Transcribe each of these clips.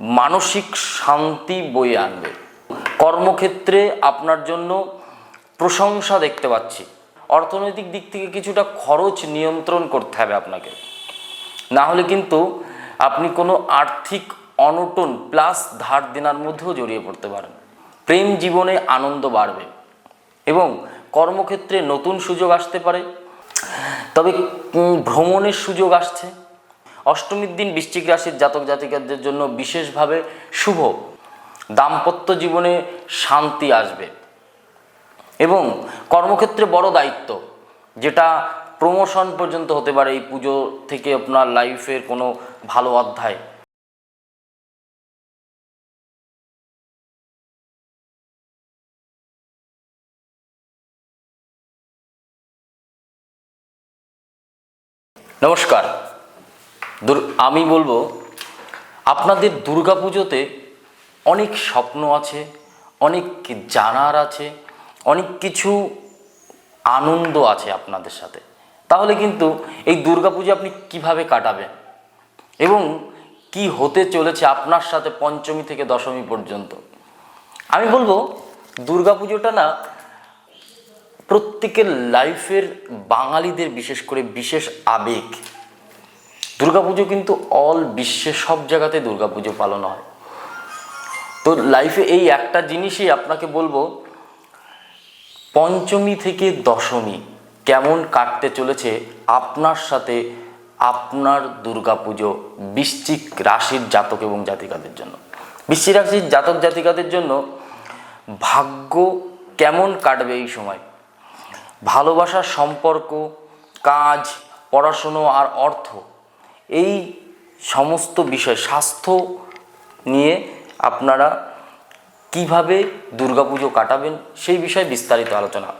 মানসিক শান্তি বয়ে আনবে। কর্মক্ষেত্রে আপনার জন্য প্রশংসা দেখতে পাচ্ছি। অর্থনৈতিক দিক থেকে কিছুটা খরচ নিয়ন্ত্রণ করতে হবে আপনাকে। না হলে কিন্তু আপনি কোনো আর্থিক অনটন প্লাস ধার দেনার মধ্যেও জড়িয়ে পড়তে পারেন। প্রেম জীবনে আনন্দ বাড়বে এবং কর্মক্ষেত্রে নতুন সুযোগ আসতে পারে। তবে ভ্রমণের সুযোগ আসছে। অষ্টমীর দিন বৃশ্চিক রাশির জাতক জাতিকাদের জন্য বিশেষভাবে শুভ। দাম্পত্য জীবনে শান্তি আসবে। এবং কর্মক্ষেত্রে বড় দায়িত্ব, যেটা প্রমোশন পর্যন্ত হতে পারে এই পুজো থেকে আপনার লাইফের কোনো ভালো অধ্যায়। নমস্কার। আমি বলব, আপনাদের দুর্গাপুজোতে অনেক স্বপ্ন আছে, অনেক জানার আছে, অনেক কিছু আনন্দ আছে আপনাদের সাথে। তাহলে কিন্তু এই দুর্গাপুজো আপনি কীভাবে কাটাবেন? এবং কি হতে চলেছে আপনার সাথে পঞ্চমী থেকে দশমী পর্যন্ত? আমি বলব, দুর্গাপুজোটা না প্রত্যেকের লাইফের বাঙালিদের বিশেষ করে বিশেষ আবেগ। দুর্গাপুজো কিন্তু অল বিশ্বে সব জায়গাতে দুর্গাপুজো পালন হয়। তো লাইফে এই একটা জিনিসই আপনাকে বলব, পঞ্চমী থেকে দশমী কেমন কাটতে চলেছে আপনার সাথে আপনার দুর্গাপুজো বৃশ্চিক রাশির জাতক এবং জাতিকাদের জন্য। বৃশ্চিক রাশির জাতক জাতিকাদের জন্য ভাগ্য কেমন কাটবে এই সময়? ভালোবাসার সম্পর্ক, কাজ, পড়াশুনো আর অর্থ এই সমস্ত বিষয়, স্বাস্থ্য নিয়ে আপনারা কীভাবে দুর্গাপুজো কাটাবেন সেই বিষয়ে বিস্তারিত আলোচনা।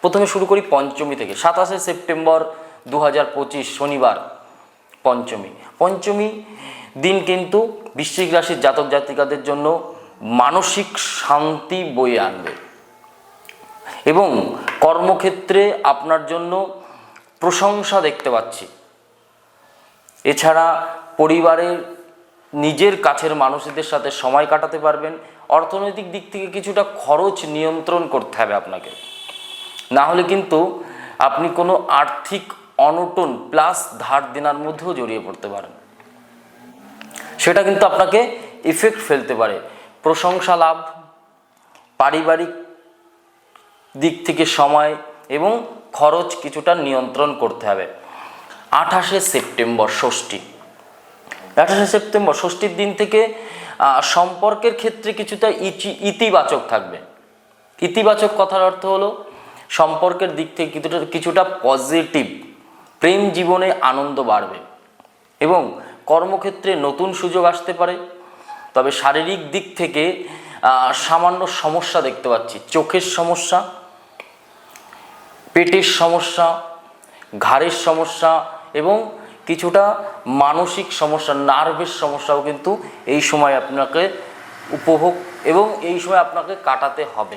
প্রথমে শুরু করি পঞ্চমী থেকে। সাতাশে সেপ্টেম্বর দু হাজার পঁচিশ, শনিবার, পঞ্চমী। পঞ্চমী দিন কিন্তু বৃশ্চিক রাশির জাতক জাতিকাদের জন্য মানসিক শান্তি বয়ে আনবে। এবং কর্মক্ষেত্রে আপনার জন্য প্রশংসা দেখতে পাচ্ছি। এছাড়া পরিবারের নিজের কাছের মানুষদের সাথে সময় কাটাতে পারবেন। অর্থনৈতিক দিক থেকে কিছুটা খরচ নিয়ন্ত্রণ করতে হবে আপনাকে। না হলে কিন্তু আপনি কোনো আর্থিক অনটন প্লাস ধার দেনার মধ্যেও জড়িয়ে পড়তে পারেন। সেটা কিন্তু আপনাকে ইফেক্ট ফেলতে পারে। প্রশংসা লাভ, পারিবারিক দিক থেকে সময় এবং খরচ কিছুটা নিয়ন্ত্রণ করতে হবে। আঠাশে সেপ্টেম্বর ষষ্ঠী। আঠাশে সেপ্টেম্বর ষষ্ঠীর দিন থেকে সম্পর্কের ক্ষেত্রে কিছুটা ইতিবাচক থাকবে। ইতিবাচক কথার অর্থ হলো, সম্পর্কের দিক থেকে কিছুটা কিছুটা পজিটিভ প্রেম জীবনে আনন্দ বাড়বে এবং কর্মক্ষেত্রে নতুন সুযোগ আসতে পারে। তবে শারীরিক দিক থেকে সামান্য সমস্যা দেখতে পাচ্ছি। চোখের সমস্যা, পেটের সমস্যা, ঘাড়ের সমস্যা এবং কিছুটা মানসিক সমস্যা নার্ভের সমস্যাও কিন্তু এই সময় আপনাকে উপভোগ এবং এই সময় আপনাকে কাটাতে হবে।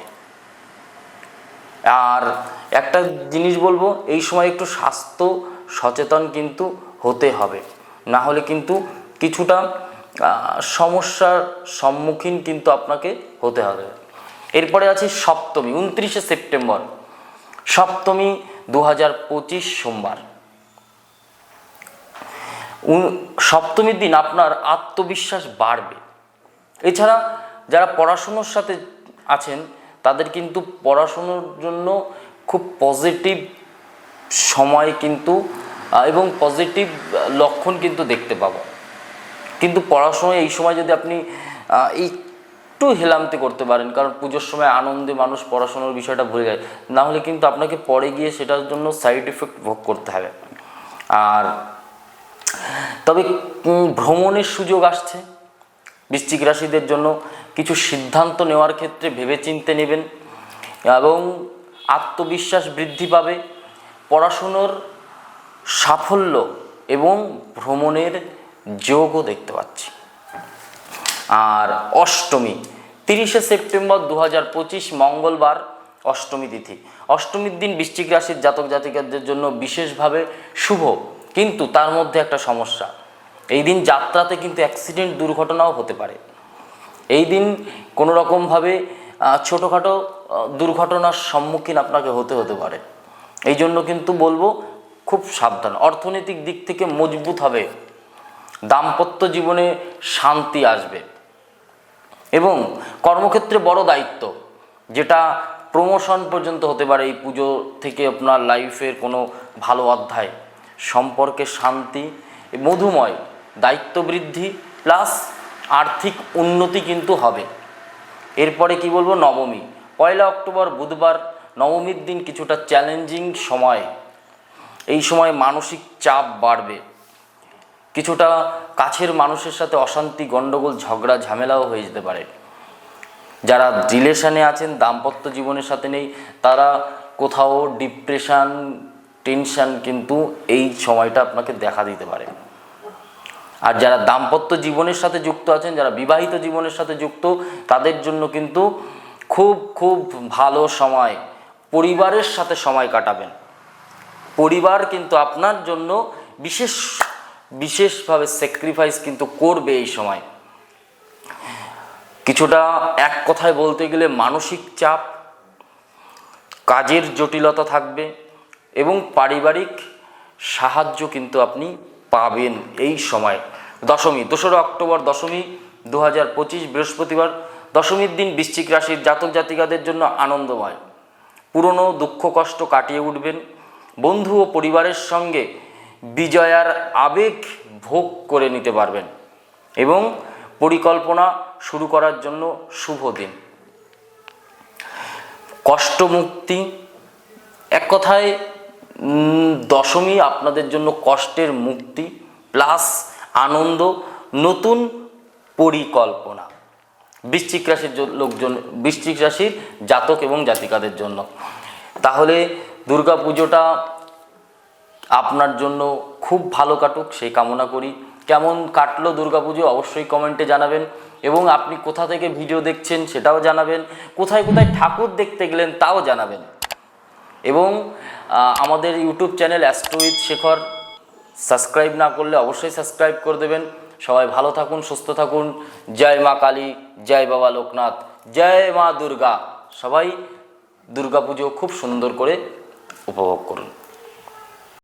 আর একটা জিনিস বলব, এই সময় একটু স্বাস্থ্য সচেতন কিন্তু হতে হবে। না হলে কিন্তু কিছুটা সমস্যার সম্মুখীন কিন্তু আপনাকে হতে হবে। এরপরে আছে সপ্তমী, উনত্রিশে সেপ্টেম্বর। সপ্তমী দু হাজার পঁচিশ সোমবার। সপ্তমীর দিন আপনার আত্মবিশ্বাস বাড়বে। এছাড়া যারা পড়াশুনোর সাথে আছেন, তাদের কিন্তু পড়াশুনোর জন্য খুব পজিটিভ সময় কিন্তু এবং পজিটিভ লক্ষণ কিন্তু দেখতে পাবো। কিন্তু পড়াশোনায় এই সময় যদি আপনি একটু হেলামতে করতে পারেন, কারণ পুজোর সময় আনন্দে মানুষ পড়াশোনার বিষয়টা ভুলে যায়, না হলে কিন্তু আপনাকে পরে গিয়ে সেটার জন্য সাইড এফেক্ট ভোগ করতে হবে। আর তবে ভ্রমণের সুযোগ আসছে। বৃশ্চিক রাশিদের জন্য কিছু সিদ্ধান্ত নেওয়ার ক্ষেত্রে ভেবেচিন্তে নেবেন এবং আত্মবিশ্বাস বৃদ্ধি পাবে, পড়াশুনোর সাফল্য এবং ভ্রমণের যোগও দেখতে পাচ্ছি। আর অষ্টমী, তিরিশে সেপ্টেম্বর দু হাজার পঁচিশ, মঙ্গলবার অষ্টমী তিথি। অষ্টমীর দিন বৃশ্চিক রাশির জাতক জাতিকাদের জন্য বিশেষভাবে শুভ। কিন্তু তার মধ্যে একটা সমস্যা। এই দিন যাত্রাতে কিন্তু অ্যাক্সিডেন্ট দুর্ঘটনাও হতে পারে। এই দিন কোনো রকমভাবে ছোটোখাটো দুর্ঘটনার সম্মুখীন আপনাকে হতে হতে পারে। এই জন্য কিন্তু বলব, খুব সাবধান। অর্থনৈতিক দিক থেকে মজবুত হবে। দাম্পত্য জীবনে শান্তি আসবে। এবং কর্মক্ষেত্রে বড় দায়িত্ব, যেটা প্রমোশন পর্যন্ত হতে পারে এই পুজো থেকে আপনার লাইফের কোনো ভালো অধ্যায়। সম্পর্কে শান্তি, মধুময় দায়িত্ব বৃদ্ধি প্লাস আর্থিক উন্নতি কিন্তু হবে। এরপরে কি বলব? নবমী। পয়লা অক্টোবর, বুধবার, নবমীর দিন কিছুটা চ্যালেঞ্জিং সময়। এই সময় মানসিক চাপ বাড়বে। কিছুটা কাছের মানুষের সাথে অশান্তি গণ্ডগোল ঝগড়া, ঝামেলাও হয়ে যেতে পারে। যারা রিলেশনে আছেন, দাম্পত্য জীবনের সাথে নেই, তারা কোথাও ডিপ্রেশন টেনশন কিন্তু এই সময়টা আপনাকে দেখা দিতে পারে। আর যারা দাম্পত্য জীবনের সাথে যুক্ত আছেন, যারা বিবাহিত জীবনের সাথে যুক্ত, তাদের জন্য কিন্তু খুব খুব ভালো সময় পরিবারের সাথে সময় কাটাবেন। পরিবার কিন্তু আপনার জন্য বিশেষ, বিশেষভাবে স্যাক্রিফাইস কিন্তু করবে এই সময়। কিছুটা এক কথায় বলতে গেলে মানসিক চাপ, কাজের জটিলতা থাকবে এবং পারিবারিক সাহায্য কিন্তু আপনি পাবেন এই সময়। দশমী, দোসরা অক্টোবর দশমী দু হাজার পঁচিশ বৃহস্পতিবার। দশমীর দিন বৃশ্চিক রাশির জাতক জাতিকাদের জন্য আনন্দময়। পুরনো দুঃখ, কষ্ট কাটিয়ে উঠবেন। বন্ধু ও পরিবারের সঙ্গে বিজয়ার আবেগ ভোগ করে নিতে পারবেন এবং পরিকল্পনা শুরু করার জন্য শুভ দিন। কষ্টমুক্তি এক কথায় দশমী আপনাদের জন্য কষ্টের মুক্তি, প্লাস আনন্দ, নতুন পরিকল্পনা। বৃশ্চিক রাশির লোকজন, বৃশ্চিক রাশির জাতক এবং জাতিকাদের জন্য। তাহলে দুর্গা পুজোটা আপনার জন্য খুব ভালো কাটুক, সেই কামনা করি। কেমন কাটলো দুর্গাপুজো অবশ্যই কমেন্টে জানাবেন এবং আপনি কোথা থেকে ভিডিও দেখছেন সেটাও জানাবেন। কোথায় কোথায় ঠাকুর দেখতে গেলেন তাও জানাবেন। এবং আমাদের ইউটিউব চ্যানেল অ্যাস্ট্রোইথ শেখর সাবস্ক্রাইব না করলে অবশ্যই সাবস্ক্রাইব করে দেবেন। সবাই ভালো থাকুন, সুস্থ থাকুন। জয় মা কালী, জয় বাবা লোকনাথ, জয় মা দুর্গা। সবাই দুর্গাপুজো খুব সুন্দর করে উপভোগ করুন।